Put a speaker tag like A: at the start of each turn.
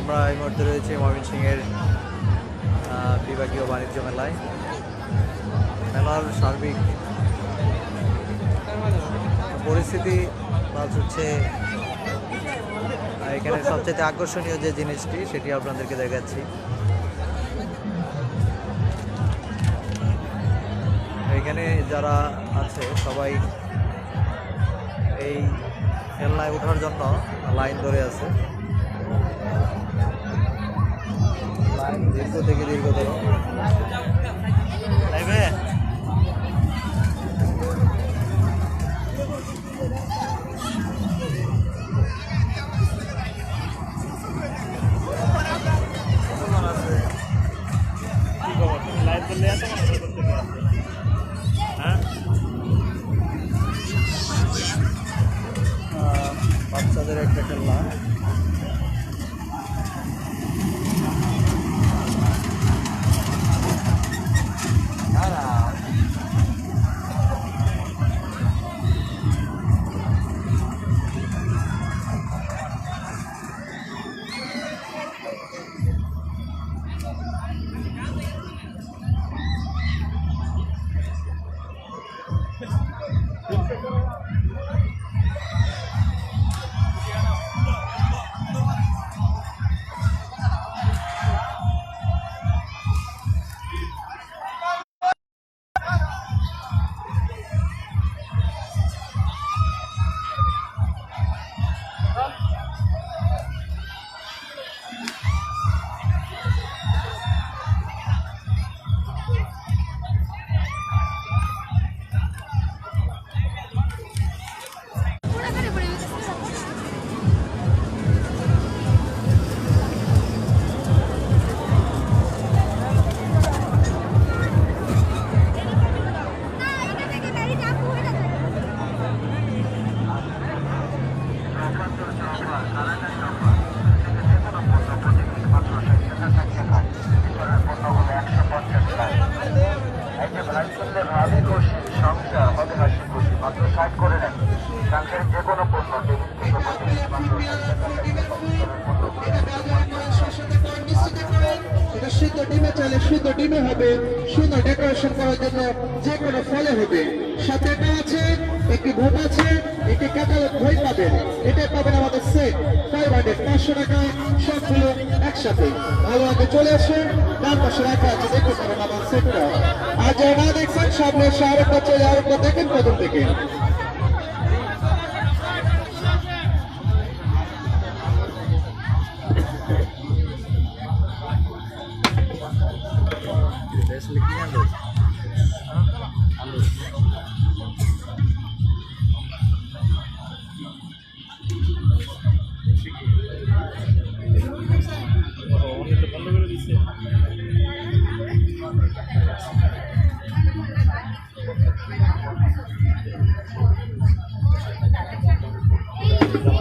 A: আমরা এই মুহূর্তে রয়েছি ময়মনসিংহের বিভাগীয় বাণিজ্য মেলায়। মেলার সার্বিক পরিস্থিতি প্লাস হচ্ছে এখানে সবচেয়ে আকর্ষণীয় যে জিনিসটি, সেটি আপনাদেরকে দেখাচ্ছি। এখানে যারা আছে, সবাই এই খেলনায় ওঠার জন্য লাইন ধরে আছে। দীর্ঘ থেকে দীর্ঘতর লাইভে কেমন আছে? কি
B: এটা এটা একটি পাবেন এটাই পাবেন আমাদের সেট ফাইভ হান্ড্রেড পাঁচশো টাকা সবগুলো একসাথে ভালো চলে আসে ডান পাশে রাখা আছে আর দেখছেন সামনে আরেকটা চলে দেখেন প্রথম থেকে
A: Saya selipnya loh. Halus. Thank you.